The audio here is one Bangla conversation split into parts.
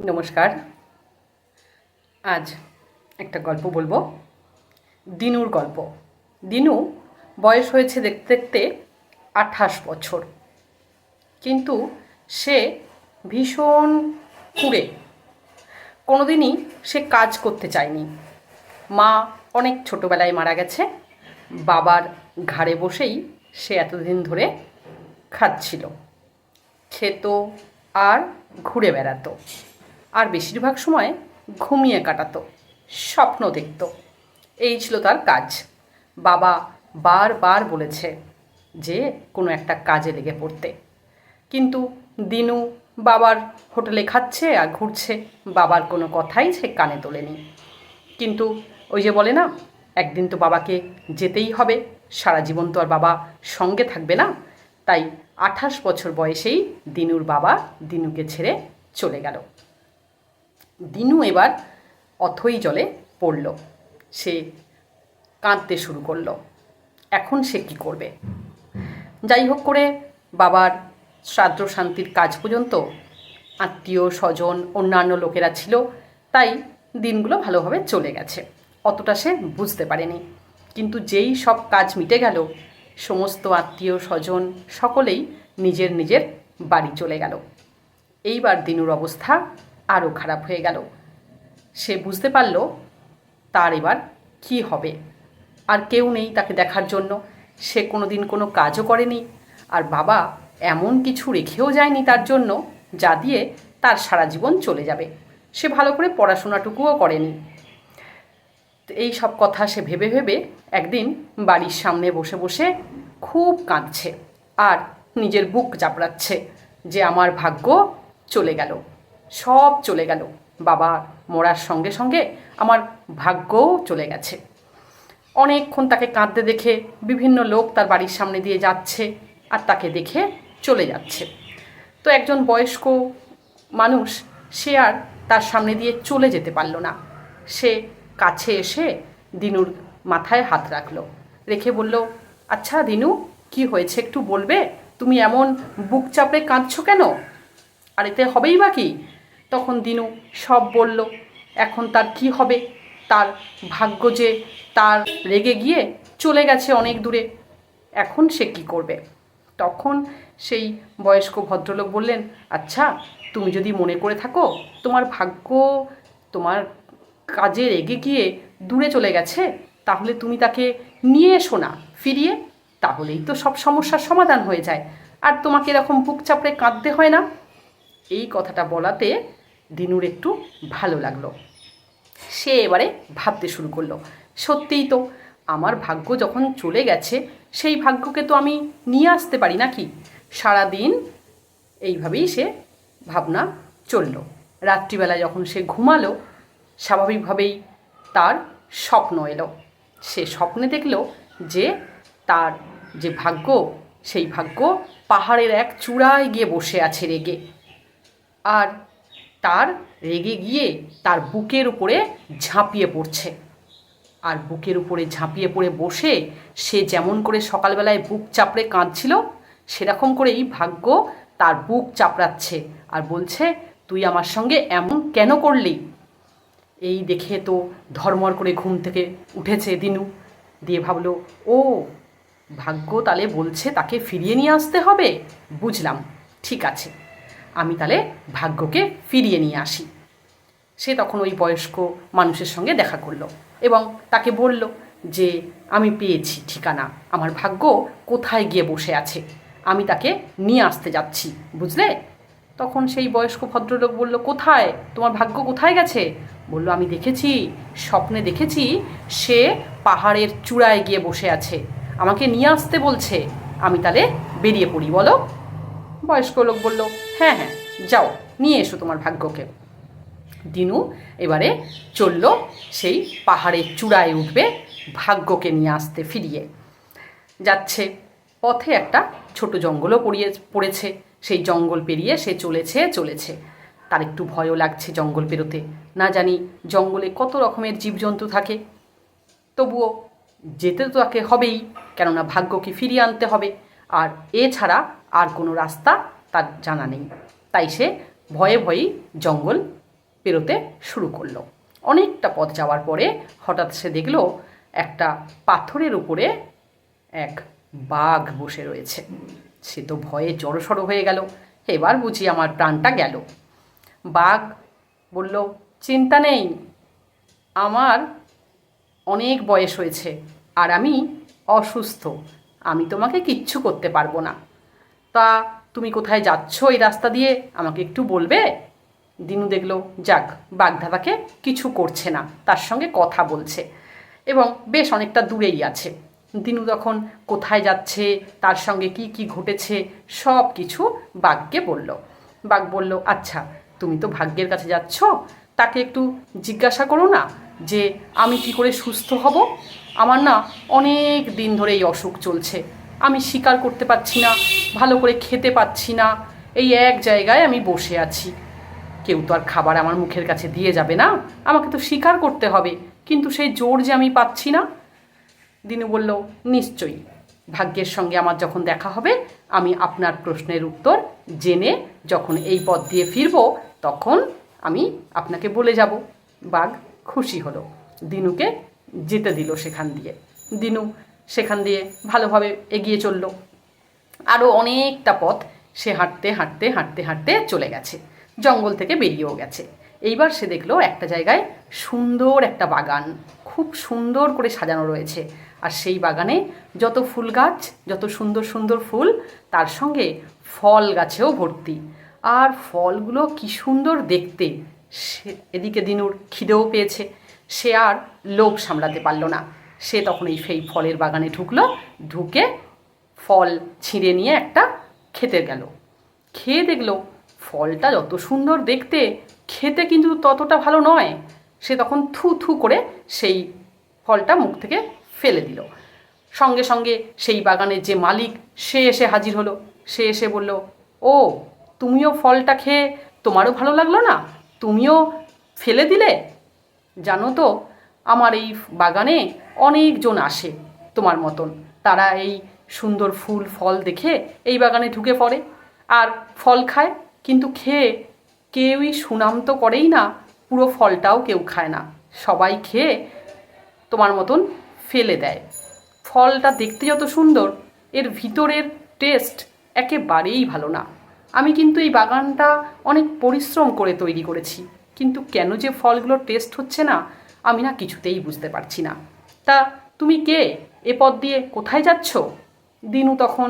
নমস্কার। আজ একটা গল্প বলব। দিনুর গল্প। দিনু বয়স হয়েছে দেখতে দেখতে আঠাশ বছর। কিন্তু সে ভীষণ কুড়ে। কোনোদিনই সে কাজ করতে চায়নি। মা অনেক ছোটোবেলায় মারা গেছে। বাবার ঘাড়ে বসেই সে এতদিন ধরে খাচ্ছিল। খেত আর ঘুরে বেড়াতো। বেশিরভাগ সময় ঘুমিয়ে কাটাতো, স্বপ্ন দেখত। এই ছিল তার কাজ। বাবা বারবার বলেছে যে, কোনো একটা কাজে লেগে পড়তে। কিন্তু দিনু বাবার হোটেলে খাচ্ছে আর ঘুরছে, বাবার কোনো কথাই সে কানে তোলেনি। কিন্তু ওই যে বলে না, একদিন তো বাবাকে যেতেই হবে, সারা জীবন তো আর বাবা সঙ্গে থাকবে না। তাই আঠাশ বছর বয়সেই দিনুর বাবা দিনুকে ছেড়ে চলে গেল। দিনু এবার অথই জলে পড়ল। সে কাঁদতে শুরু করল। এখন সে কি করবে? যাই হোক করে বাবার শ্রাদ্ধ শান্তির কাজ পর্যন্ত আত্মীয় স্বজন, অন্যান্য লোকেরা ছিল, তাই দিনগুলো ভালোভাবে চলে গেছে। অতটা সে বুঝতে পারেনি। কিন্তু যেই সব কাজ মিটে গেল, সমস্ত আত্মীয় স্বজন সকলেই নিজের নিজের বাড়ি চলে গেল। এইবার দিনুর অবস্থা আরও খারাপ হয়ে গেল। সে বুঝতে পারল তার এবার কি হবে। আর কেউ নেই তাকে দেখার জন্য। সে কোনো দিন কোনো কাজও করেনি। আর বাবা এমন কিছু রেখেও যায়নি তার জন্য, যা দিয়ে তার সারা জীবন চলে যাবে। সে ভালো করে পড়াশোনাটুকুও করেনি। এই সব কথা সে ভেবে ভেবে একদিন বাড়ির সামনে বসে বসে খুব কাঁদছে আর নিজের বুক চাপড়াচ্ছে যে আমার ভাগ্য চলে গেল। সব চলে গেল। বাবা মরার সঙ্গে সঙ্গে আমার ভাগ্যও চলে গেছে। অনেকক্ষণ তাকে কাঁদতে দেখে বিভিন্ন লোক তার বাড়ির সামনে দিয়ে যাচ্ছে আর তাকে দেখে চলে যাচ্ছে। তো একজন বয়স্ক মানুষ, সে আর তার সামনে দিয়ে চলে যেতে পারল না। সে কাছে এসে দিনুর মাথায় হাত রাখল। রেখে বলল আচ্ছা দিনু, কি হয়েছে একটু বলবে? তুমি এমন বুক চাপড়ে কাঁদছো কেন? আর এতে হবেই বা কি? তখন দিনু সব বলল, এখন তার কি হবে? তার ভাগ্য যে তার রেগে গিয়ে চলে গেছে অনেক দূরে। এখন সে কি করবে? তখন সেই বয়স্ক ভদ্রলোক বললেন আচ্ছা তুমি যদি মনে করে থাকো, তোমার ভাগ্য তোমার কাজে রেগে গিয়ে দূরে চলে গেছে, তাহলে তুমি তাকে নিয়ে এসো না, ফিরিয়ে। তাহলেই তো সব সমস্যার সমাধান হয়ে যায়। আর তোমাকে এরকম বুক চাপড়ে কাঁদতে হয় না? এই কথাটা বলাতে দিনুর একটু ভালো লাগল। সে এবারে ভাবতে শুরু করল, সত্যিই তো, আমার ভাগ্য যখন চলে গেছে, সেই ভাগ্যকে তো আমি নিয়ে আসতে পারি নাকি? সারাদিন এইভাবেই সে ভাবনা চলল। রাত্রিবেলা যখন সে ঘুমালো, স্বাভাবিকভাবেই তার স্বপ্ন এলো। সে স্বপ্নে দেখল যে তার যে ভাগ্য, সেই ভাগ্য পাহাড়ের এক চূড়ায় গিয়ে বসে আছে রেগে। আর তার রেগে গিয়ে তার বুকের উপরে ঝাঁপিয়ে পড়ছে। আর বুকের উপরে ঝাঁপিয়ে পড়ে বসে সে যেমন করে সকালবেলায় বুক চাপড়ে কাঁদছিল, সেরকম করেই ভাগ্য তার বুক চাপড়াচ্ছে আর বলছে, তুই আমার সঙ্গে এমন কেন করলি? এই দেখে তো ধর্মর করে ঘুম থেকে উঠেছে দিনু। দিয়ে ভাবলো, ও, ভাগ্য তাহলে বলছে তাকে ফিরিয়ে নিয়ে আসতে হবে? বুঝলাম, ঠিক আছে। আমি তাহলে ভাগ্যকে ফিরিয়ে নিয়ে আসি। সে তখন ওই বয়স্ক মানুষের সঙ্গে দেখা করল এবং তাকে বলল যে, আমি পেয়েছি ঠিকানা। আমার ভাগ্য কোথায় গিয়ে বসে আছে? আমি তাকে নিয়ে আসতে যাচ্ছি, বুঝলে? তখন সেই বয়স্ক ভদ্রলোক বলল, কোথায়? তোমার ভাগ্য কোথায় গেছে? বলল, আমি দেখেছি, স্বপ্নে দেখেছি, সে পাহাড়ের চূড়ায় গিয়ে বসে আছে। আমাকে নিয়ে আসতে বলছে। আমি তাহলে বেরিয়ে পড়ি, বলো? বয়স্ক লোক বলল হ্যাঁ হ্যাঁ যাও, নিয়ে এসো তোমার ভাগ্যকে। দিনু এবারে চলল, সেই পাহাড়ের চূড়ায় উঠবে ভাগ্যকে নিয়ে আসতে ফিরিয়ে। যাচ্ছে, পথে একটা ছোট জঙ্গলও পড়িয়ে, পড়েছে। সেই জঙ্গল পেরিয়ে সে চলেছে চলেছে। তার একটু ভয়ও লাগছে জঙ্গল পেরোতে। না জানি জঙ্গলে কত রকমের জীবজন্তু থাকে। তবুও যেতে তো তাকে হবেই, কেননা ভাগ্যকে ফিরিয়ে আনতে হবে। আর এছাড়া আর কোনো রাস্তা তার জানা নেই। তাই সে ভয়ে ভয়েই জঙ্গল পেরোতে শুরু করল। অনেকটা পথ যাওয়ার পরে হঠাৎ সে দেখল একটা পাথরের উপরে এক বাঘ বসে রয়েছে। সে তো ভয়ে জড়সড় হয়ে গেল। এবার বুঝি আমার প্রাণটা গেল। বাঘ বলল, চিন্তা নেই। আমার অনেক বয়স হয়েছে আর আমি অসুস্থ। আমি তোমাকে কিচ্ছু করতে পারব না। তা তুমি কোথায় যাচ্ছ এই রাস্তা দিয়ে? আমাকে একটু বলবে? দিনু দেখল, যাক বাগধাবাকে কিছু করছে না, তার সঙ্গে কথা বলছে এবং বেশ অনেকটা দূরেই আছে। দিনু তখন কোথায় যাচ্ছে, তার সঙ্গে কি কি ঘটেছে, সব কিছু বাঘকে বলল। বাঘ বলল আচ্ছা তুমি তো ভাগ্যের কাছে যাচ্ছ, তাকে একটু জিজ্ঞাসা করো না যে আমি কি করে সুস্থ হব? আমার না অনেক দিন ধরে এই অসুখ চলছে। আমি শিকার করতে পারছি না, ভালো করে খেতে পাচ্ছি না, এই এক জায়গায় আমি বসে আছি। কেউ তো আর খাবার আমার মুখের কাছে দিয়ে যাবে না, আমাকে তো স্বীকার করতে হবে, কিন্তু সেই জোর যে আমি পাচ্ছি না? দিনু বলল, নিশ্চয়ই। ভাগ্যের সঙ্গে আমার যখন দেখা হবে, আমি আপনার প্রশ্নের উত্তর জেনে যখন এই পথ দিয়ে ফিরব, তখন আমি আপনাকে বলে যাব। বাঘ খুশি হলো। দিনুকে যেতে দিল সেখান দিয়ে। দিনু সেখান দিয়ে ভালোভাবে এগিয়ে চলল। আরও অনেকটা পথ সে হাঁটতে হাঁটতে হাঁটতে হাঁটতে চলে গেছে। জঙ্গল থেকে বেরিয়েও গেছে। এইবার সে দেখল একটা জায়গায় সুন্দর একটা বাগান। খুব সুন্দর করে সাজানো রয়েছে। আর সেই বাগানে যত ফুল গাছ, যত সুন্দর সুন্দর ফুল, তার সঙ্গে ফল গাছেও ভর্তি। আর ফলগুলো কি সুন্দর দেখতে। সে এদিকে দিনুর খিদেও পেয়েছে। সে আর লোভ সামলাতে পারল না। সে তখন এই সেই ফলের বাগানে ঢুকলো, ঢুকে ফল ছিঁড়ে নিয়ে একটা খেতে গেল। খেয়ে দেখল ফলটা যত সুন্দর দেখতে, খেতে কিন্তু ততটা ভালো নয়। সে তখন থু থু করে সেই ফলটা মুখ থেকে ফেলে দিল। সঙ্গে সঙ্গে সেই বাগানের যে মালিক, সে এসে হাজির হলো। সে এসে বলল, ও, তুমিও ফলটা খেয়ে তোমারও ভালো লাগল না? তুমিও ফেলে দিলে? জানো তো, আমার এই বাগানে অনেকজন আসে তোমার মতন। তারা এই সুন্দর ফুল, ফল দেখে এই বাগানে ঢুকে পড়ে আর ফল খায়, কিন্তু খেয়ে কেউই সুনাম তো করেই না, পুরো ফলটাও কেউ খায় না। সবাই খেয়ে তোমার মতন ফেলে দেয়। ফলটা দেখতে যত সুন্দর, এর ভিতরের টেস্ট একেবারেই ভালো না। আমি কিন্তু এই বাগানটা অনেক পরিশ্রম করে তৈরি করেছি, কিন্তু কেন যে ফলগুলোর টেস্ট হচ্ছে না, আমি না কিছুতেই বুঝতে পারছি না। তা তুমি কে? এ পথ দিয়ে কোথায় যাচ্ছ? দিনু তখন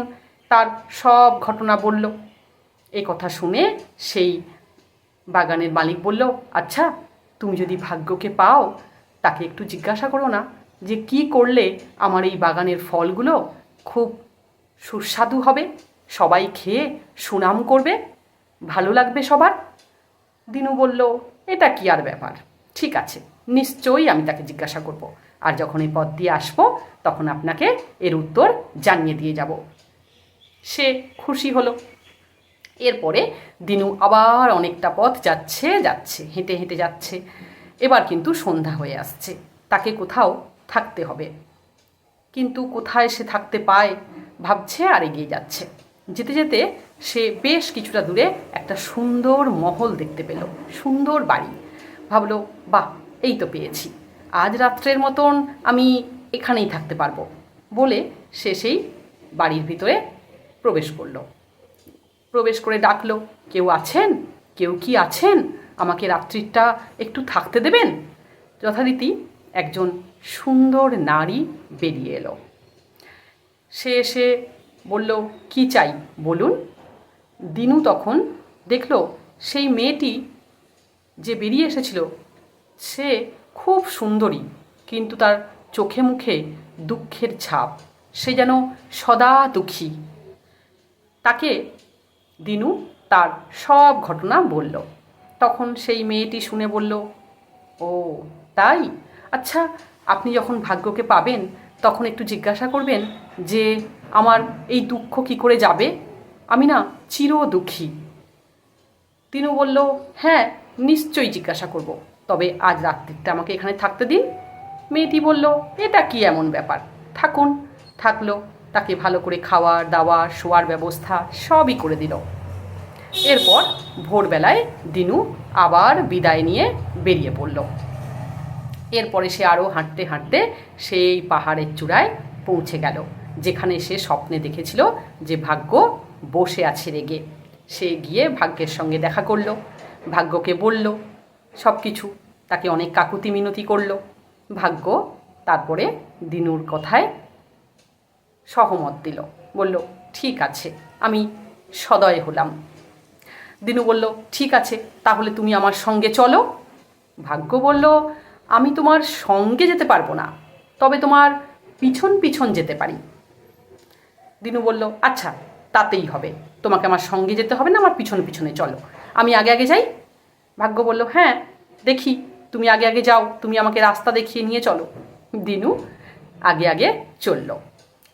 তার সব ঘটনা বলল। এ কথা শুনে সেই বাগানের মালিক বলল আচ্ছা তুমি যদি ভাগ্যকে পাও, তাকে একটু জিজ্ঞাসা করো না যে কি করলে আমার এই বাগানের ফলগুলো খুব সুস্বাদু হবে? সবাই খেয়ে সুনাম করবে? ভালো লাগবে সবার? দিনু বলল, এটা কি আর ব্যাপার? ঠিক আছে, নিশ্চয়ই আমি তাকে জিজ্ঞাসা করব। আর যখন এই পথ দিয়ে আসব, তখন আপনাকে এর উত্তর জানিয়ে দিয়ে যাব। সে খুশি হলো। এরপরে দিনু আবার অনেকটা পথ যাচ্ছে যাচ্ছে, হেঁটে হেঁটে যাচ্ছে। এবার কিন্তু সন্ধ্যা হয়ে আসছে। তাকে কোথাও থাকতে হবে। কিন্তু কোথায় সে থাকতে পায়, ভাবছে আর এগিয়ে যাচ্ছে। যেতে যেতে সে বেশ কিছুটা দূরে একটা সুন্দর মহল দেখতে পেল। সুন্দর বাড়ি। ভাবলো, বাহ, এই তো পেয়েছি। আজ রাত্রের মতন আমি এখানেই থাকতে পারব বলে সে সেই বাড়ির ভিতরে প্রবেশ করল। প্রবেশ করে ডাকলো, কেউ আছেন? কেউ কি আছেন? আমাকে রাত্রিটা একটু থাকতে দেবেন? যথারীতি একজন সুন্দর নারী বেরিয়ে এলো। সে এসে বলল, কি চাই বলুন? দিনু তখন দেখল, সেই মেয়েটি যে বেরিয়ে এসেছিল, সে খুব সুন্দরী, কিন্তু তার চোখে মুখে দুঃখের ছাপ। সে যেন সদা দুঃখী। তাকে দিনু তার সব ঘটনা বলল। তখন সেই মেয়েটি শুনে বলল, ও, তাই? আচ্ছা আপনি যখন ভাগ্যকে পাবেন, তখন একটু জিজ্ঞাসা করবেন যে, আমার এই দুঃখ কি করে যাবে? আমি না চির দুঃখী তিনু বলল হ্যাঁ নিশ্চয়ই জিজ্ঞাসা করব। তবে আজ রাত্রিটা আমাকে এখানে থাকতে দিন। মেয়েটি বলল, এটা কি এমন ব্যাপার? থাকুন। থাকল, তাকে ভালো করে খাওয়ার, দাওয়ার, শোয়ার ব্যবস্থা সবই করে দিল। এরপর ভোরবেলায় দিনু আবার বিদায় নিয়ে বেরিয়ে পড়ল। এরপরে সে আরও হাঁটতে হাঁটতে সেই পাহাড়ের চূড়ায় পৌঁছে গেল, যেখানে সে স্বপ্নে দেখেছিল যে ভাগ্য বসে আছে রেগে। সে গিয়ে ভাগ্যের সঙ্গে দেখা করল। ভাগ্যকে বলল সব কিছু তাকে অনেক কাকুতি মিনতি করল। ভাগ্য তারপরে দিনুর কথায় সহমত দিল। বলল, ঠিক আছে, আমি সদয় হলাম। দিনু বলল, ঠিক আছে, তাহলে তুমি আমার সঙ্গে চলো। ভাগ্য বলল, আমি তোমার সঙ্গে যেতে পারব না, তবে তোমার পিছন পিছন যেতে পারি। দিনু বলল আচ্ছা তাতেই হবে। তোমাকে আমার সঙ্গে যেতে হবে না, আমার পিছনে পিছনে চলো। আমি আগে আগে যাই ভাগ্য বলল হ্যাঁ দেখি, তুমি আগে আগে যাও, তুমি আমাকে রাস্তা দেখিয়ে নিয়ে চলো। দিনু আগে আগে চলল।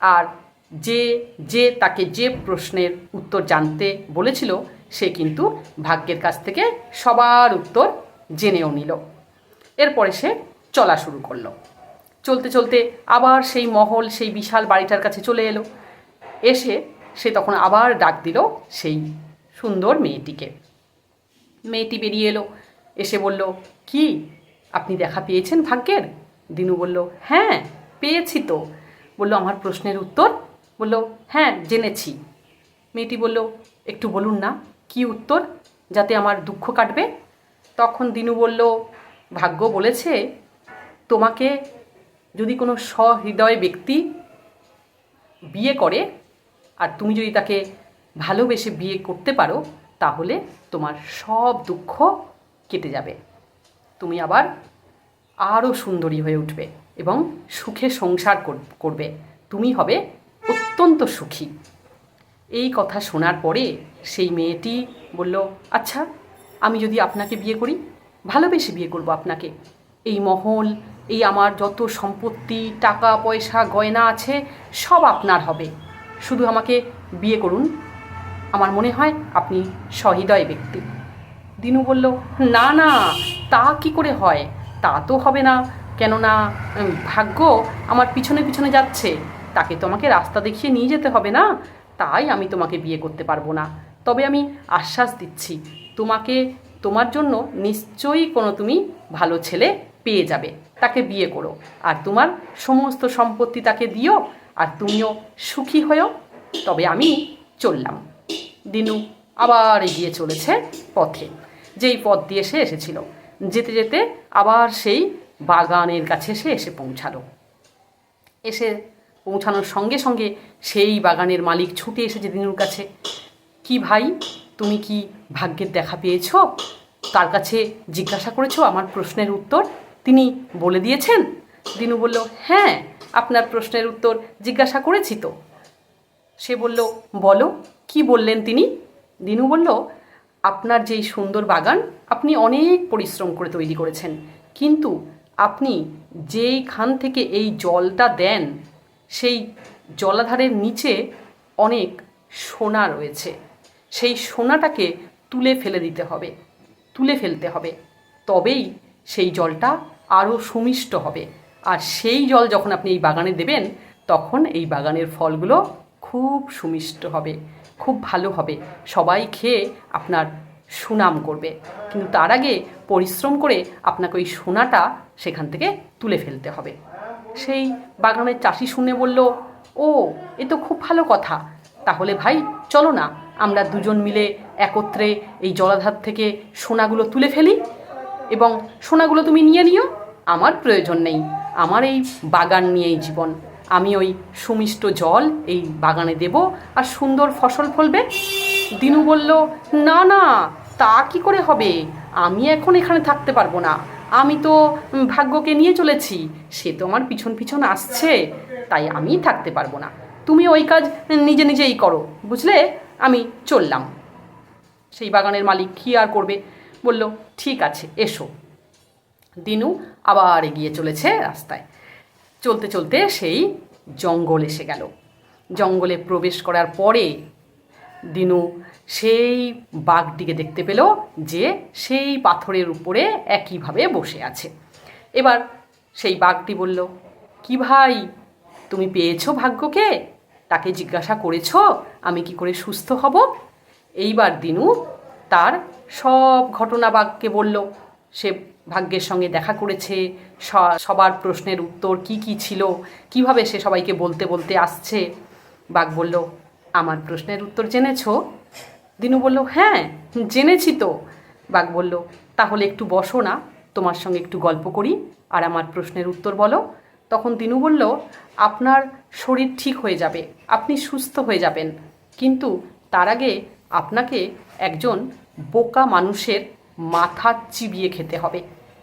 আর যে যে তাকে যে প্রশ্নের উত্তর জানতে বলেছিল, সে কিন্তু ভাগ্যের কাছ থেকে সবার উত্তর জেনেও নিল। এরপরে সে চলা শুরু করল। চলতে চলতে আবার সেই মহল, সেই বিশাল বাড়িটার কাছে চলে এলো। এসে সে তখন আবার ডাক দিল সেই সুন্দর মেয়েটিকে। মেয়েটি বেরিয়ে এলো। এসে বলল, কি? আপনি দেখা পেয়েছেন ভাগ্যের? দিনু বলল হ্যাঁ পেয়েছি তো। বলল, আমার প্রশ্নের উত্তর? বলল হ্যাঁ জেনেছি। মেয়েটি বলল, একটু বলুন না, কি উত্তর যাতে আমার দুঃখ কাটবে? তখন দিনু বলল, ভাগ্য বলেছে তোমাকে যদি কোনো সহৃদয় ব্যক্তি বিয়ে করে, আর তুমি যদি তাকে ভালোবেসে বিয়ে করতে পারো তাহলে তোমার সব দুঃখ কেটে যাবে। তুমি আবার আরও সুন্দরী হয়ে উঠবে এবং সুখে সংসার কর- করবে। তুমি হবে অত্যন্ত সুখী। এই কথা শোনার পরে সেই মেয়েটি বলল আচ্ছা আমি যদি আপনাকে বিয়ে করি, ভালোবেসে বিয়ে করব আপনাকে। এই মহল, এই আমার যত সম্পত্তি, টাকা, পয়সা, গয়না আছে, সব আপনার হবে। শুধু আমাকে বিয়ে করুন আমার মনে হয় আপনি সহৃদয় ব্যক্তি। দিনু বলল, না না, তা কি করে হয়? তা তো হবে না। কেননা ভাগ্য আমার পিছনে পিছনে যাচ্ছে। তাকে তোমাকে রাস্তা দেখিয়ে নিয়ে যেতে হবে না? তাই আমি তোমাকে বিয়ে করতে পারব না। তবে আমি আশ্বাস দিচ্ছি, তোমাকে, তোমার জন্য নিশ্চয়ই কোনো তুমি ভালো ছেলে পেয়ে যাবে। তাকে বিয়ে করো। আর তোমার সমস্ত সম্পত্তি তাকে দিও। আর তুমিও সুখী হয়েও তবে আমি চললাম। দিনু আবার এগিয়ে চলেছে পথে। যেই পথ দিয়ে সে এসেছিল, যেতে যেতে আবার সেই বাগানের কাছে সে এসে পৌঁছালো। এসে পৌঁছানোর সঙ্গে সঙ্গে সেই বাগানের মালিক ছুটে এসেছে দিনুর কাছে। কি ভাই, তুমি কি ভাগ্যের দেখা পেয়েছ? তার কাছে জিজ্ঞাসা করেছ আমার প্রশ্নের উত্তর? তিনি বলে দিয়েছেন? দিনু বলল হ্যাঁ আপনার প্রশ্নের উত্তর জিজ্ঞাসা করেছি তো। সে বলল, বলো। কি বললেন তিনি? দিনু বলল, আপনার যেই সুন্দর বাগান, আপনি অনেক পরিশ্রম করে তৈরি করেছেন। কিন্তু আপনি যেইখান থেকে এই জলটা দেন, সেই জলাধারের নিচে অনেক সোনা রয়েছে। সেই সোনাটাকে তুলে ফেলে দিতে হবে, তুলে ফেলতে হবে। তবেই সেই জলটা আরও সুমিষ্ট হবে। আর সেই জল যখন আপনি এই বাগানে দেবেন, তখন এই বাগানের ফলগুলো খুব সুমিষ্ট হবে। খুব ভালো হবে। সবাই খেয়ে আপনার সুনাম করবে। কিন্তু তার আগে পরিশ্রম করে আপনাকে ওই সোনাটা সেখান থেকে তুলে ফেলতে হবে। সেই বাগানের চাষি শুনে বলল, ও, এ তো খুব ভালো কথা। তাহলে ভাই, চলো না, আমরা দুজন মিলে একত্রে এই জলাধার থেকে সোনাগুলো তুলে ফেলি এবং সোনাগুলো তুমি নিয়ে নিও। আমার প্রয়োজন নেই। আমার এই বাগান নিয়েই জীবন। আমি ওই সুমিষ্ট জল এই বাগানে দেব আর সুন্দর ফসল ফলবে। দিনু বলল, না না, তা কি করে হবে? আমি এখন এখানে থাকতে পারব না। আমি তো ভাগ্যকে নিয়ে চলেছি, সে তো আমার পিছন পিছন আসছে, তাই আমি থাকতে পারব না। তুমি ওই কাজ নিজে নিজেই করো, বুঝলে? আমি চললাম। সেই বাগানের মালিক কী আর করবে? বলল, ঠিক আছে, এসো। দিনু আবার এগিয়ে চলেছে রাস্তায়। চলতে চলতে সেই জঙ্গল এসে গেল। জঙ্গলে প্রবেশ করার পরে দিনু সেই বাঘটিকে দেখতে পেল যে সেই পাথরের উপরে একইভাবে বসে আছে। এবার সেই বাঘটি বলল, কি ভাই, তুমি পেয়েছ ভাগ্যকে? তাকে জিজ্ঞাসা করেছ, আমি কি করে সুস্থ হব? এইবার দিনু তার সব ঘটনা বাঘকে বলল সে ভাগ্যের সঙ্গে দেখা করেছে সবার প্রশ্নের উত্তর কি কি ছিল, কীভাবে সে সবাইকে বলতে বলতে আসছে? বাঘ বলল, আমার প্রশ্নের উত্তর জেনেছো? দিনু বলল হ্যাঁ জেনেছি তো। বাঘ বলল, তাহলে একটু বসো না, তোমার সঙ্গে একটু গল্প করি আর আমার প্রশ্নের উত্তর বলো। তখন দিনু বলল, আপনার শরীর ঠিক হয়ে যাবে, আপনি সুস্থ হয়ে যাবেন। কিন্তু তার আগে আপনাকে একজন বোকা মানুষের মাথা চিবিয়ে খেতে হবে,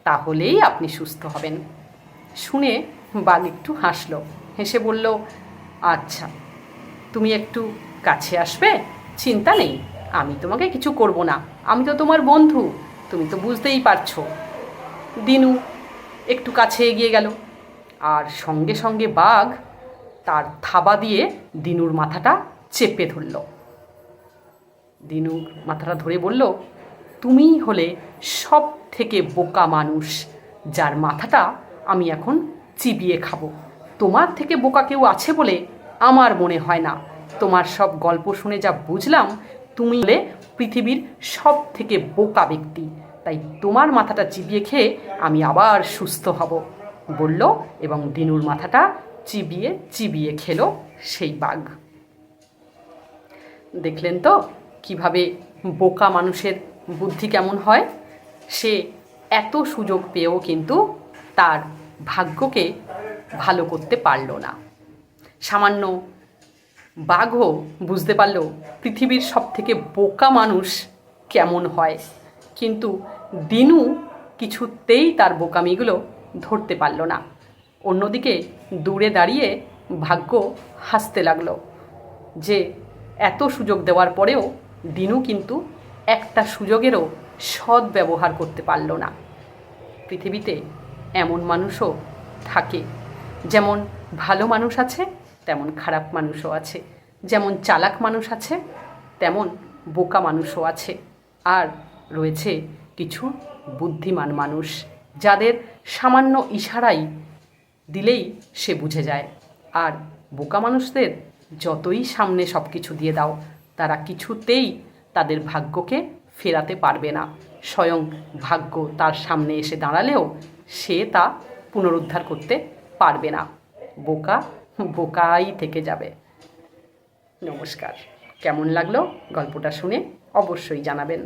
তাহলেই আপনি সুস্থ হবেন। শুনে বাঘ একটু হাসলো, হেসে বলল আচ্ছা তুমি একটু কাছে আসবে? চিন্তা নেই, আমি তোমাকে কিছু করব না, আমি তো তোমার বন্ধু, তুমি তো বুঝতেই পারছ। দিনু একটু কাছে এগিয়ে গেল, আর সঙ্গে সঙ্গে বাঘ তার থাবা দিয়ে দিনুর মাথাটা চেপে ধরল। দিনুর মাথাটা ধরে বলল তুমিই হলে সব থেকে বোকা মানুষ, যার মাথাটা আমি এখন চিবিয়ে খাব। তোমার থেকে বোকা কেউ আছে বলে আমার মনে হয় না। তোমার সব গল্প শুনে যা বুঝলাম, তুমি হলে পৃথিবীর সব থেকে বোকা ব্যক্তি। তাই তোমার মাথাটা চিবিয়ে খেয়ে আমি আবার সুস্থ হব, বলল এবং দিনুর মাথাটা চিবিয়ে চিবিয়ে খেলো সেই বাঘ। দেখলেন তো কীভাবে বোকা মানুষের বুদ্ধি কেমন হয়? সে এত সুযোগ পেয়েও কিন্তু তার ভাগ্যকে ভালো করতে পারল না। সামান্য বাঘও বুঝতে পারল পৃথিবীর সব থেকে বোকা মানুষ কেমন হয়। কিন্তু দিনু কিছুতেই তার বোকামিগুলো ধরতে পারল না। অন্যদিকে দূরে দাঁড়িয়ে ভাগ্য হাসতে লাগল যে এত সুযোগ দেওয়ার পরেও দিনু কিন্তু একটা সুযোগেরও সৎ ব্যবহার করতে পারল না। পৃথিবীতে এমন মানুষও থাকে, যেমন ভালো মানুষ আছে, তেমন খারাপ মানুষও আছে। যেমন চালাক মানুষ আছে, তেমন বোকা মানুষও আছে। আর রয়েছে কিছু বুদ্ধিমান মানুষ, যাদের সামান্য ইশারাই দিলেই সে বুঝে যায়। আর বোকা মানুষদের যতই সামনে সব কিছু দিয়ে দাও, তারা কিছুতেই তাদের ভাগ্যকে ফেরাতে পারবে না। স্বয়ং ভাগ্য তার সামনে এসে দাঁড়ালেও সে তা পুনরুদ্ধার করতে পারবে না। বোকা, বোকাই থেকে যাবে। নমস্কার। কেমন লাগল? গল্পটা শুনে অবশ্যই জানাবেন।